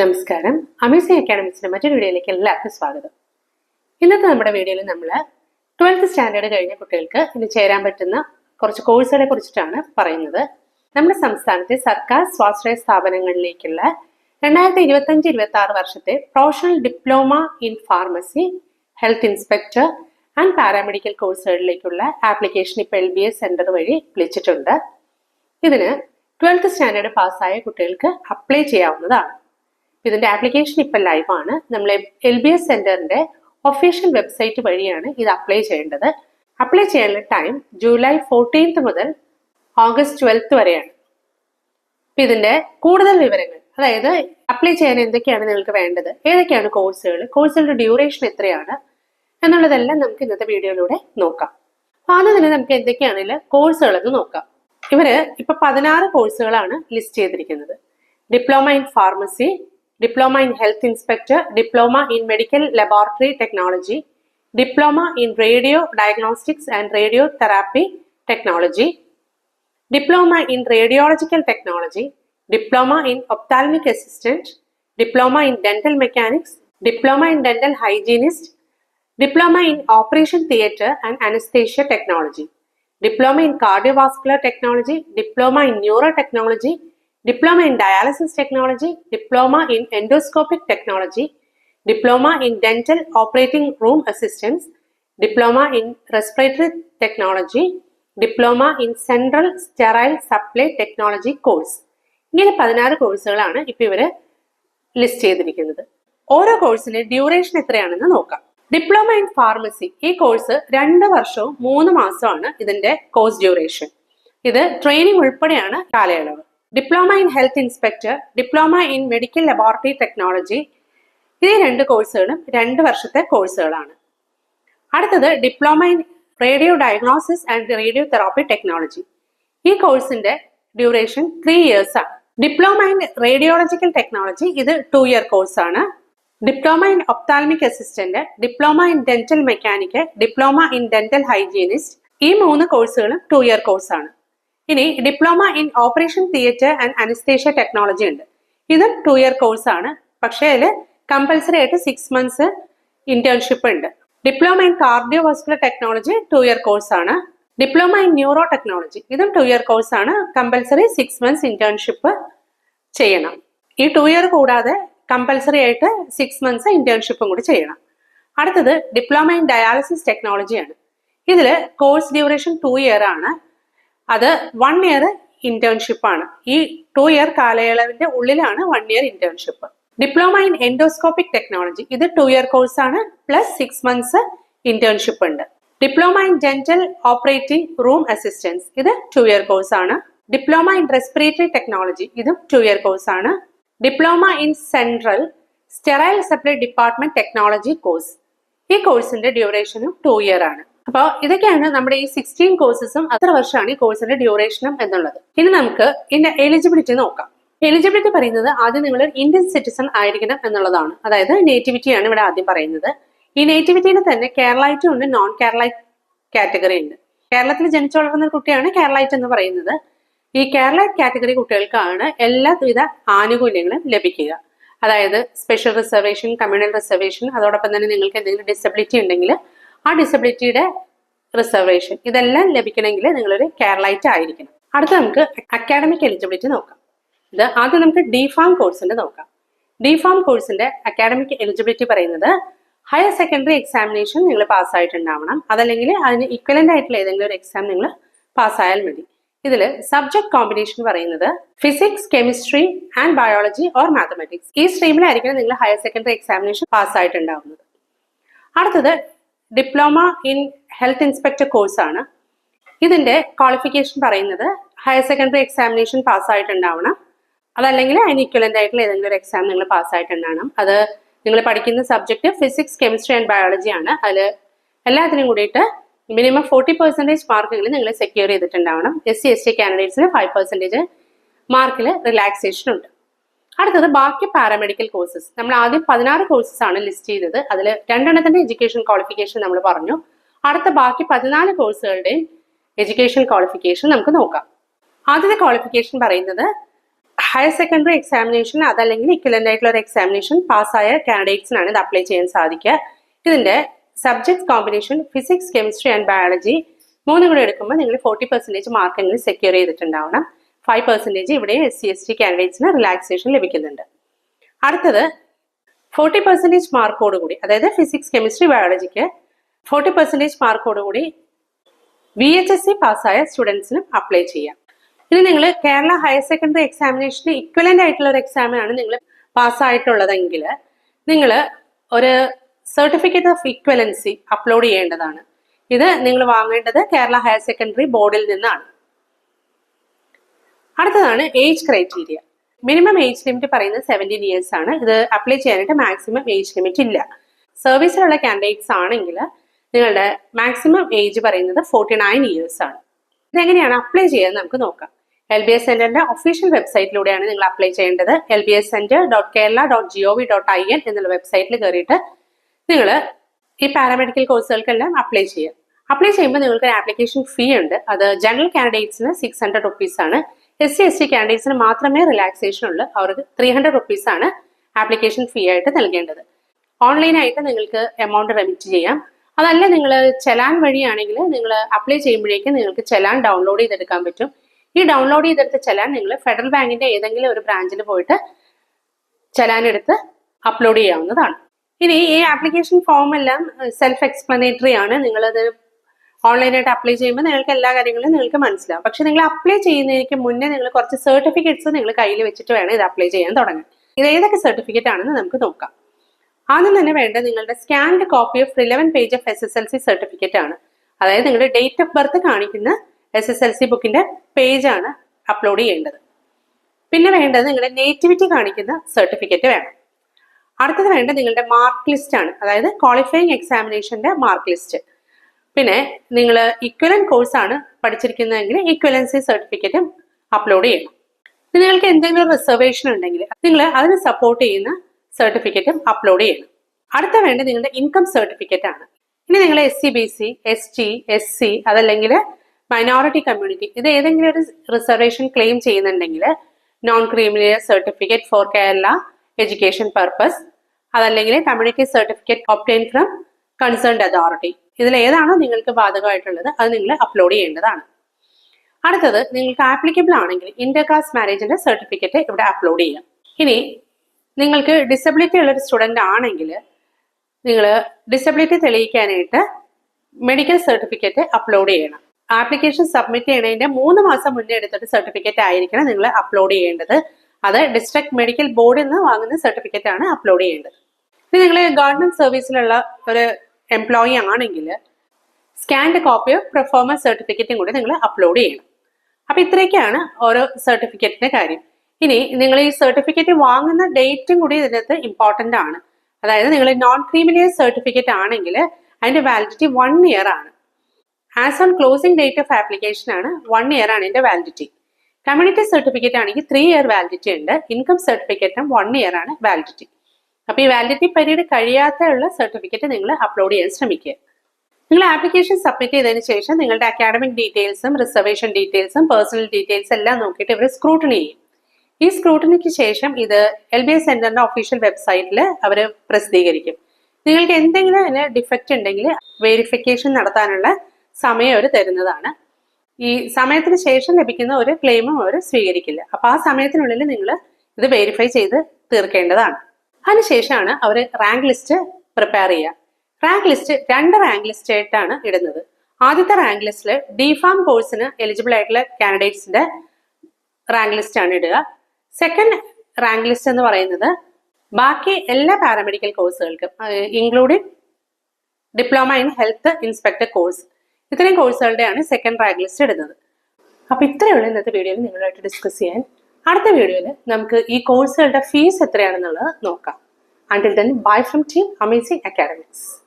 നമസ്കാരം. അമേസിംഗ് അക്കാഡമിക്സിന്റെ മറ്റൊരു വീഡിയോയിലേക്ക് എല്ലാവർക്കും സ്വാഗതം. ഇന്നത്തെ നമ്മുടെ വീഡിയോയിൽ നമ്മൾ ട്വൽത്ത് സ്റ്റാൻഡേർഡ് കഴിഞ്ഞ കുട്ടികൾക്ക് ഇനി ചേരാൻ പറ്റുന്ന കുറച്ച് കോഴ്സുകളെ കുറിച്ചിട്ടാണ് പറയുന്നത്. നമ്മുടെ സംസ്ഥാനത്തെ സർക്കാർ സ്വാശ്രയ സ്ഥാപനങ്ങളിലേക്കുള്ള രണ്ടായിരത്തി ഇരുപത്തഞ്ച് ഇരുപത്തി ആറ് വർഷത്തെ professional diploma in pharmacy health inspector and paramedical കോഴ്സുകളിലേക്കുള്ള application ഇപ്പോൾ എൽ ബി എസ് സെന്റർ വഴി വിളിച്ചിട്ടുണ്ട്. ഇതിന് ട്വൽത്ത് സ്റ്റാൻഡേർഡ് പാസ്സായ കുട്ടികൾക്ക് അപ്ലൈ ചെയ്യാവുന്നതാണ്. ഇതിന്റെ ആപ്ലിക്കേഷൻ ഇപ്പം ലൈവാണ് നമ്മൾ എൽ ബി എസ് സെന്ററിന്റെ ഒഫീഷ്യൽ വെബ്സൈറ്റ് വഴിയാണ് ഇത് അപ്ലൈ ചെയ്യേണ്ടത്. അപ്ലൈ ചെയ്യാനുള്ള ടൈം ജൂലൈ ഫോർട്ടീൻത്ത് മുതൽ ഓഗസ്റ്റ് ട്വൽത്ത് വരെയാണ്. അപ്പം ഇതിന്റെ കൂടുതൽ വിവരങ്ങൾ അതായത് അപ്ലൈ ചെയ്യാൻ എന്തൊക്കെയാണ് നിങ്ങൾക്ക് വേണ്ടത് ഏതൊക്കെയാണ് കോഴ്സുകൾ കോഴ്സുകളുടെ ഡ്യൂറേഷൻ എത്രയാണ് എന്നുള്ളതെല്ലാം നമുക്ക് ഇന്നത്തെ വീഡിയോയിലൂടെ നോക്കാം. ആദ്യം തന്നെ നമുക്ക് എന്തൊക്കെയാണെങ്കിലും കോഴ്സുകളെന്ന് നോക്കാം. ഇവർ ഇപ്പൊ പതിനാറ് കോഴ്സുകളാണ് ലിസ്റ്റ് ചെയ്തിരിക്കുന്നത്. Diploma in pharmacy Diploma in Health Inspector, Diploma in Medical Laboratory Technology, Diploma in Radio Diagnostics and Radiotherapy Technology, Diploma in Radiological Technology, Diploma in Ophthalmic Assistant, Diploma in Dental Mechanics, Diploma in Dental Hygienist, Diploma in Operation Theatre and Anesthesia Technology, Diploma in Cardiovascular Technology, Diploma in Neurotechnology, diploma in dialysis technology diploma in endoscopic technology diploma in dental operating room assistance diploma in respiratory technology diploma in central sterile supply technology course ഇങ്ങനെ പതിനാറ് കോഴ്സുകളാണ് ഇപ്പൊ ഇവർ list ചെയ്തിരിക്കുന്നത്. ഓരോ കോഴ്സിന്റെ duration എത്രയാണെന്ന് നോക്കാം. ഡിപ്ലോമ ഇൻ ഫാർമസി ഈ കോഴ്സ് രണ്ട് വർഷവും മൂന്ന് മാസമാണ് ഇതിന്റെ കോഴ്സ് ഡ്യൂറേഷൻ ഇത് ട്രെയിനിങ് ഉൾപ്പെടെയാണ് കാലയളവ്. Diploma in health inspector diploma in medical laboratory technology ഈ രണ്ട് കോഴ്സുകളും രണ്ട് വർഷത്തെ കോഴ്സുകളാണ് അടുത്തത് diploma in radio diagnosis and radio therapy technology ഈ കോഴ്സിന്റെ ഡ്യൂറേഷൻ ത്രീ ഇയേഴ്സ് ആണ്. ഡിപ്ലോമ ഇൻ റേഡിയോളജിക്കൽ ടെക്നോളജി ഇത് ടു ഇയർ കോഴ്സാണ് diploma in ophthalmic assistant diploma in dental mechanic diploma in dental hygienist ഈ മൂന്ന് കോഴ്സുകളും ടു ഇയർ കോഴ്സാണ് ഇനി diploma in operation theatre and anaesthesia technology ഉണ്ട്. ഇത് ടു ഇയർ കോഴ്സ് ആണ്. പക്ഷേ അതിൽ കമ്പൽസറി ആയിട്ട് സിക്സ് മന്ത്സ് ഇന്റേൺഷിപ്പ് ഉണ്ട്. Diploma in cardio cardiovascular technology two year course ആണ്. ഡിപ്ലോമ ഇൻ ന്യൂറോ ടെക്നോളജി ഇതും ടു ഇയർ കോഴ്സ് ആണ്. കമ്പൽസറി സിക്സ് മന്ത്സ് ഇന്റേൺഷിപ്പ് ചെയ്യണം. ഈ ടു ഇയർ കൂടാതെ കമ്പൽസറി ആയിട്ട് സിക്സ് മന്ത്സ് ഇന്റേൺഷിപ്പും കൂടി ചെയ്യണം. അടുത്തത് ഡിപ്ലോമ ഇൻ ഡയാലിസിസ് ടെക്നോളജിയാണ് ഇതിൽ കോഴ്സ് ഡ്യൂറേഷൻ ടു ഇയർ ആണ്. അത് വൺ ഇയർ ഇന്റേൺഷിപ്പ് ആണ്. ഈ ടു ഇയർ കാലയളവിന്റെ ഉള്ളിലാണ് one year internship diploma in endoscopic technology ഇത് ടു ഇയർ കോഴ്സ് ആണ് പ്ലസ് സിക്സ് മന്ത്സ് ഇന്റേൺഷിപ്പ് ഉണ്ട്. Diploma in dental operating room assistance ഇത് ടു ഇയർ കോഴ്സ് ആണ്. ഡിപ്ലോമ ഇൻ റെസ്പിറേറ്ററി ടെക്നോളജി ഇതും ടു ഇയർ കോഴ്സ് ആണ്. Diploma in central sterile supply department technology course ഈ കോഴ്സിന്റെ ഡ്യൂറേഷനും two year ആണ്. അപ്പോൾ ഇതൊക്കെയാണ് നമ്മുടെ ഈ സിക്സ്റ്റീൻ കോഴ്സസും അത്ര വർഷമാണ് ഈ കോഴ്സിന്റെ ഡ്യൂറേഷനും എന്നുള്ളത്. ഇനി നമുക്ക് ഇതിന്റെ എലിജിബിലിറ്റി നോക്കാം. എലിജിബിലിറ്റി പറയുന്നത് ആദ്യം നിങ്ങൾ ഇന്ത്യൻ സിറ്റിസൺ ആയിരിക്കണം എന്നുള്ളതാണ്. അതായത് നേറ്റിവിറ്റിയാണ് ഇവിടെ ആദ്യം പറയുന്നത്. ഈ നേറ്റിവിറ്റിയിൽ തന്നെ കേരളൈറ്റും ഉണ്ട് നോൺ കേരളൈറ്റ് കാറ്റഗറി ഉണ്ട്. കേരളത്തിൽ ജനിച്ചു വളർന്ന കുട്ടിയാണ് കേരളൈറ്റ് എന്ന് പറയുന്നത്. ഈ കേരളൈറ്റ് കാറ്റഗറി കുട്ടികൾക്കാണ് എല്ലാവിധ ആനുകൂല്യങ്ങളും ലഭിക്കുക. അതായത് സ്പെഷ്യൽ റിസർവേഷൻ കമ്മ്യൂണൽ റിസർവേഷൻ അതോടൊപ്പം തന്നെ നിങ്ങൾക്ക് എന്തെങ്കിലും ഡിസബിലിറ്റി ഉണ്ടെങ്കിൽ ആ ഡിസബിലിറ്റിയുടെ റിസർവേഷൻ ഇതെല്ലാം ലഭിക്കണമെങ്കിൽ നിങ്ങളൊരു കേരളൈറ്റ് ആയിരിക്കണം. അടുത്ത നമുക്ക് അക്കാഡമിക് എലിജിബിലിറ്റി നോക്കാം. ഇത് ആദ്യം നമുക്ക് ഡി ഫാം കോഴ്സിന്റെ നോക്കാം. ഡി ഫാം കോഴ്സിന്റെ അക്കാഡമിക് എലിജിബിലിറ്റി പറയുന്നത് ഹയർ സെക്കൻഡറി എക്സാമിനേഷൻ നിങ്ങൾ പാസ്സായിട്ടുണ്ടാവണം അതല്ലെങ്കിൽ അതിന് ഇക്വലന്റ് ആയിട്ടുള്ള ഏതെങ്കിലും ഒരു എക്സാം നിങ്ങൾ പാസ്സായാൽ മതി. ഇതിൽ സബ്ജക്ട് കോമ്പിനേഷൻ പറയുന്നത് physics chemistry and biology or mathematics ഈ സ്ട്രീമിലായിരിക്കണം നിങ്ങൾ ഹയർ സെക്കൻഡറി എക്സാമിനേഷൻ പാസ്സായിട്ടുണ്ടാവുന്നത് അടുത്തത് ഡിപ്ലോമ ഇൻ ഹെൽത്ത് ഇൻസ്പെക്ടർ കോഴ്സാണ്. ഇതിന്റെ ക്വാളിഫിക്കേഷൻ പറയുന്നത് ഹയർ സെക്കൻഡറി എക്സാമിനേഷൻ പാസ്സായിട്ടുണ്ടാവണം. അതല്ലെങ്കിൽ അതിന് ഇക്വലന്റ് ആയിട്ടുള്ള ഏതെങ്കിലും ഒരു എക്സാം നിങ്ങൾ പാസ്സായിട്ടുണ്ടാവണം. അത് നിങ്ങൾ പഠിക്കുന്ന subject physics chemistry and biology ആണ്. അതിൽ എല്ലാത്തിനും കൂടിയിട്ട് മിനിമം ഫോർട്ടി പെർസെന്റേജ് മാർക്കുകൾ നിങ്ങൾ സെക്യൂർ ചെയ്തിട്ടുണ്ടാവണം. എസ് സി എസ് ടി കാൻഡിഡേറ്റ്സിന് ഫൈവ് പെർസെന്റേജ് മാർക്കിൽ റിലാക്സേഷൻ ഉണ്ട്. അടുത്തത് ബാക്കി പാരാമെഡിക്കൽ കോഴ്സസ് നമ്മൾ ആദ്യം പതിനാറ് കോഴ്സസ് ആണ് ലിസ്റ്റ് ചെയ്തത്. അതിൽ രണ്ടെണ്ണത്തിന്റെ എഡ്യൂക്കേഷൻ ക്വാളിഫിക്കേഷൻ നമ്മൾ പറഞ്ഞു. അടുത്ത ബാക്കി പതിനാല് കോഴ്സുകളുടെയും എഡ്യൂക്കേഷൻ ക്വാളിഫിക്കേഷൻ നമുക്ക് നോക്കാം. ആദ്യത്തെ ക്വാളിഫിക്കേഷൻ പറയുന്നത് ഹയർ സെക്കൻഡറി എക്സാമിനേഷൻ അതല്ലെങ്കിൽ ഇക്വലന്റ് ആയിട്ടുള്ള ഒരു എക്സാമിനേഷൻ പാസ്സായ കാൻഡിഡേറ്റ്സിനാണ് ഇത് അപ്ലൈ ചെയ്യാൻ സാധിക്കുക. ഇതിന്റെ subject combination physics chemistry and biology മൂന്നും കൂടെ എടുക്കുമ്പോൾ നിങ്ങൾ ഫോർട്ടി പെർസെന്റേജ് മാർക്കെങ്കിലും സെക്യൂർ ചെയ്തിട്ടുണ്ടാവണം. ഫൈവ് പെർസെന്റേജ് ഇവിടെ എസ് സി എസ് ടി കാൻഡിഡേറ്റ്സിന് റിലാക്സേഷൻ ലഭിക്കുന്നുണ്ട്. അടുത്തത് ഫോർട്ടി പെർസെന്റേജ് മാർക്കോട് കൂടി അതായത് ഫിസിക്സ് കെമിസ്ട്രി ബയോളജിക്ക് ഫോർട്ടി പെർസെന്റേജ് മാർക്കോട് കൂടി വി എച്ച് എസ് സി പാസ്സായ സ്റ്റുഡൻസിനും അപ്ലൈ ചെയ്യാം. ഇനി നിങ്ങൾ കേരള ഹയർ സെക്കൻഡറി എക്സാമിനേഷന് ഇക്വലന്റ് ആയിട്ടുള്ള ഒരു എക്സാമിനാണ് നിങ്ങൾ പാസ്സായിട്ടുള്ളതെങ്കിൽ നിങ്ങൾ ഒരു സർട്ടിഫിക്കറ്റ് ഓഫ് ഇക്വലൻസി അപ്ലോഡ് ചെയ്യേണ്ടതാണ്. ഇത് നിങ്ങൾ വാങ്ങേണ്ടത് കേരള ഹയർ സെക്കൻഡറി ബോർഡിൽ നിന്നാണ്. അടുത്തതാണ് age criteria minimum age limit പറയുന്നത് സെവന്റീൻ ഇയേഴ്സ് ആണ്. ഇത് അപ്ലൈ ചെയ്യാനായിട്ട് മാക്സിമം ഏജ് ലിമിറ്റ് ഇല്ല. സർവീസിലുള്ള കാൻഡിഡേറ്റ്സ് ആണെങ്കിൽ നിങ്ങളുടെ മാക്സിമം ഏജ് പറയുന്നത് ഫോർട്ടി നയൻ ഇയേഴ്സ് ആണ്. ഇതെങ്ങനെയാണ് അപ്ലൈ ചെയ്യാൻ നമുക്ക് നോക്കാം. എൽ ബി എസ് സെന്ററിന്റെ ഒഫീഷ്യൽ വെബ്സൈറ്റിലൂടെയാണ് നിങ്ങൾ അപ്ലൈ ചെയ്യേണ്ടത്. L B S centre dot Kerala dot G O V dot I N എന്നുള്ള വെബ്സൈറ്റിൽ കയറിയിട്ട് നിങ്ങൾ ഈ പാരാമെഡിക്കൽ കോഴ്സുകൾക്കെല്ലാം അപ്ലൈ ചെയ്യുക. അപ്ലൈ ചെയ്യുമ്പോൾ നിങ്ങൾക്ക് ഒരു ആപ്ലിക്കേഷൻ ഫീ ഉണ്ട്. അത് ജനറൽ കാൻഡിഡേറ്റ്സിന് സിക്സ് ഹൺഡ്രഡ് റുപ്പീസ് ആണ്. എസ് സി എസ് ടി കാൻഡിഡേറ്റ്സിന് മാത്രമേ റിലാക്സേഷൻ ഉള്ളൂ. അവർക്ക് ത്രീ ഹൺഡ്രഡ് റുപ്പീസ് ആണ് ആപ്ലിക്കേഷൻ ഫീ ആയിട്ട് നൽകേണ്ടത്. ഓൺലൈനായിട്ട് നിങ്ങൾക്ക് എമൗണ്ട് റെമിറ്റ് ചെയ്യാം. അതല്ല നിങ്ങൾ ചെലാൻ വഴിയാണെങ്കിൽ നിങ്ങൾ അപ്ലൈ ചെയ്യുമ്പോഴേക്കും നിങ്ങൾക്ക് ചെലാൻ ഡൗൺലോഡ് ചെയ്തെടുക്കാൻ പറ്റും. ഈ ഡൗൺലോഡ് ചെയ്തെടുത്ത ചെലാൻ നിങ്ങൾ ഫെഡറൽ ബാങ്കിന്റെ ഏതെങ്കിലും ഒരു ബ്രാഞ്ചിൽ പോയിട്ട് ചെലാൻ എടുത്ത് അപ്ലോഡ് ചെയ്യാവുന്നതാണ്. ഇനി ഈ ആപ്ലിക്കേഷൻ ഫോം എല്ലാം സെൽഫ് എക്സ്പ്ലനേറ്ററി ആണ്. നിങ്ങളത് ഓൺലൈനായിട്ട് അപ്ലൈ ചെയ്യുമ്പോൾ നിങ്ങൾക്ക് എല്ലാ കാര്യങ്ങളും നിങ്ങൾക്ക് മനസ്സിലാവും. പക്ഷെ നിങ്ങൾ അപ്ലൈ ചെയ്യുന്നതിന് മുന്നേ നിങ്ങൾ കുറച്ച് സർട്ടിഫിക്കറ്റ്സ് നിങ്ങൾ കയ്യിൽ വെച്ചിട്ട് വേണം ഇത് അപ്ലൈ ചെയ്യാൻ തുടങ്ങാൻ. ഇത് ഏതൊക്കെ സർട്ടിഫിക്കറ്റ് ആണെന്ന് നമുക്ക് നോക്കാം. ആദ്യം തന്നെ വേണ്ട നിങ്ങളുടെ scanned copy of relevant page of S S L C certificate ആണ്. അതായത് നിങ്ങളുടെ ഡേറ്റ് ഓഫ് ബർത്ത് കാണിക്കുന്ന എസ് എസ് എൽ സി ബുക്കിന്റെ പേജ് ആണ് അപ്ലോഡ് ചെയ്യേണ്ടത്. പിന്നെ വേണ്ടത് നിങ്ങളുടെ നേറ്റിവിറ്റി കാണിക്കുന്ന സർട്ടിഫിക്കറ്റ് വേണം. അടുത്തത് വേണ്ടത് നിങ്ങളുടെ മാർക്ക് ലിസ്റ്റ് ആണ്. അതായത് ക്വാളിഫയിങ് എക്സാമിനേഷന്റെ മാർക്ക് ലിസ്റ്റ് പിന്നെ നിങ്ങൾ ഇക്വലൻ കോഴ്സാണ് പഠിച്ചിരിക്കുന്നതെങ്കിൽ ഇക്വലൻസി സർട്ടിഫിക്കറ്റും അപ്ലോഡ് ചെയ്യണം. നിങ്ങൾക്ക് എന്തെങ്കിലും റിസർവേഷൻ ഉണ്ടെങ്കിൽ നിങ്ങൾ അതിന് സപ്പോർട്ട് ചെയ്യുന്ന സർട്ടിഫിക്കറ്റും അപ്ലോഡ് ചെയ്യണം. അടുത്ത വേണ്ടത് നിങ്ങളുടെ ഇൻകം സർട്ടിഫിക്കറ്റ് ആണ്. ഇനി നിങ്ങൾ S C B C S T S C അതല്ലെങ്കിൽ മൈനോറിറ്റി കമ്മ്യൂണിറ്റി ഇത് ഏതെങ്കിലും ഒരു റിസർവേഷൻ ക്ലെയിം ചെയ്യുന്നുണ്ടെങ്കിൽ non creamy layer certificate for Kerala education purpose അതല്ലെങ്കിൽ community certificate obtained from concerned authority ഇതിൽ ഏതാണോ നിങ്ങൾക്ക് ബാധകമായിട്ടുള്ളത്. അത് നിങ്ങൾ അപ്ലോഡ് ചെയ്യേണ്ടതാണ്. അടുത്തത് നിങ്ങൾക്ക് ആപ്ലിക്കബിൾ ആണെങ്കിൽ ഇന്റർകാസ്റ്റ് മാരേജിന്റെ സർട്ടിഫിക്കറ്റ് ഇവിടെ അപ്ലോഡ് ചെയ്യാം. ഇനി നിങ്ങൾക്ക് ഡിസബിലിറ്റി ഉള്ള ഒരു സ്റ്റുഡന്റ് ആണെങ്കിൽ നിങ്ങൾ ഡിസബിലിറ്റി തെളിയിക്കാനായിട്ട് മെഡിക്കൽ സർട്ടിഫിക്കറ്റ് അപ്ലോഡ് ചെയ്യണം. ആപ്ലിക്കേഷൻ സബ്മിറ്റ് ചെയ്യണതിന്റെ മൂന്ന് മാസം മുന്നേ എടുത്തിട്ട് സർട്ടിഫിക്കറ്റ് ആയിരിക്കണം നിങ്ങൾ അപ്ലോഡ് ചെയ്യേണ്ടത്. അത് ഡിസ്ട്രിക്ട് മെഡിക്കൽ ബോർഡിൽ നിന്ന് വാങ്ങുന്ന സർട്ടിഫിക്കറ്റ് ആണ് അപ്ലോഡ് ചെയ്യേണ്ടത്. ഇനി നിങ്ങൾ ഗവൺമെന്റ് സർവീസിലുള്ള ഒരു എംപ്ലോയി ആണെങ്കിൽ സ്കാൻഡ് കോപ്പി ഓഫ് പെർഫോമൻസ് സർട്ടിഫിക്കറ്റും കൂടി നിങ്ങൾ അപ്ലോഡ് ചെയ്യണം. അപ്പൊ ഇത്രയൊക്കെയാണ് ഓരോ സർട്ടിഫിക്കറ്റിന്റെ കാര്യം. ഇനി നിങ്ങൾ ഈ സർട്ടിഫിക്കറ്റ് വാങ്ങുന്ന ഡേറ്റും കൂടി ഇതിനകത്ത് ഇമ്പോർട്ടന്റ് ആണ്. അതായത് നിങ്ങൾ നോൺ ക്രീമിലിയർ സർട്ടിഫിക്കറ്റ് ആണെങ്കിൽ അതിന്റെ വാലിഡിറ്റി വൺ ഇയർ ആണ്. As on closing date of application ആണ് വൺ ഇയർ ആണ് ഇതിന്റെ വാലിഡിറ്റി കമ്മ്യൂണിറ്റി സർട്ടിഫിക്കറ്റ് ആണെങ്കിൽ ത്രീ ഇയർ വാലിഡിറ്റി ഉണ്ട്. ഇൻകം സർട്ടിഫിക്കറ്റും വൺ ഇയർ ആണ് വാലിഡിറ്റി അപ്പൊ ഈ വാലിഡിറ്റി പീരീഡ് കഴിയാത്ത ഉള്ള സർട്ടിഫിക്കറ്റ് നിങ്ങൾ അപ്ലോഡ് ചെയ്യാൻ ശ്രമിക്കുക. നിങ്ങൾ ആപ്ലിക്കേഷൻ സബ്മിറ്റ് ചെയ്തതിന് ശേഷം നിങ്ങളുടെ അക്കാഡമിക് ഡീറ്റെയിൽസും റിസർവേഷൻ ഡീറ്റെയിൽസും പേഴ്സണൽ ഡീറ്റെയിൽസ് എല്ലാം നോക്കിയിട്ട് ഇവർ സ്ക്രൂട്ടണി ചെയ്യും. ഈ സ്ക്രൂട്ടണിക്ക് ശേഷം ഇത് എൽ ബി എസ് സെന്ററിന്റെ ഒഫീഷ്യൽ വെബ്സൈറ്റിൽ അവർ പ്രസിദ്ധീകരിക്കും. നിങ്ങൾക്ക് എന്തെങ്കിലും അതിന് ഡിഫക്റ്റ് ഉണ്ടെങ്കിൽ വെരിഫിക്കേഷൻ നടത്താനുള്ള സമയം അവർ തരുന്നതാണ്. ഈ സമയത്തിന് ശേഷം ലഭിക്കുന്ന ഒരു ക്ലെയിമും അവർ സ്വീകരിക്കില്ല. അപ്പൊ ആ സമയത്തിനുള്ളിൽ നിങ്ങൾ ഇത് വെരിഫൈ ചെയ്ത് തീർക്കേണ്ടതാണ്. അതിനുശേഷമാണ് അവർ റാങ്ക് ലിസ്റ്റ് പ്രിപ്പയർ ചെയ്യുക. റാങ്ക് ലിസ്റ്റ് രണ്ട് റാങ്ക് ലിസ്റ്റ് ആയിട്ടാണ് ഇടുന്നത്. ആദ്യത്തെ റാങ്ക് ലിസ്റ്റിൽ ഡിഫാം കോഴ്സിന് എലിജിബിൾ ആയിട്ടുള്ള കാൻഡിഡേറ്റ്സിന്റെ റാങ്ക് ലിസ്റ്റ് ആണ് ഇടുക. സെക്കൻഡ് റാങ്ക് ലിസ്റ്റ് എന്ന് പറയുന്നത് ബാക്കി എല്ലാ paramedical കോഴ്സുകൾക്കും including diploma in health inspector course ഇത്രയും കോഴ്സുകളുടെയാണ് സെക്കൻഡ് റാങ്ക് ലിസ്റ്റ് ഇടുന്നത്. അപ്പൊ ഇത്രയുള്ള ഇന്നത്തെ വീഡിയോയിൽ നിങ്ങളുമായിട്ട് ഡിസ്കസ് ചെയ്യാൻ. അടുത്ത വീഡിയോയിൽ നമുക്ക് ഈ കോഴ്സുകളുടെ ഫീസ് എത്രയാണെന്നുള്ളത് നോക്കാം. Until then bye from team amazing academics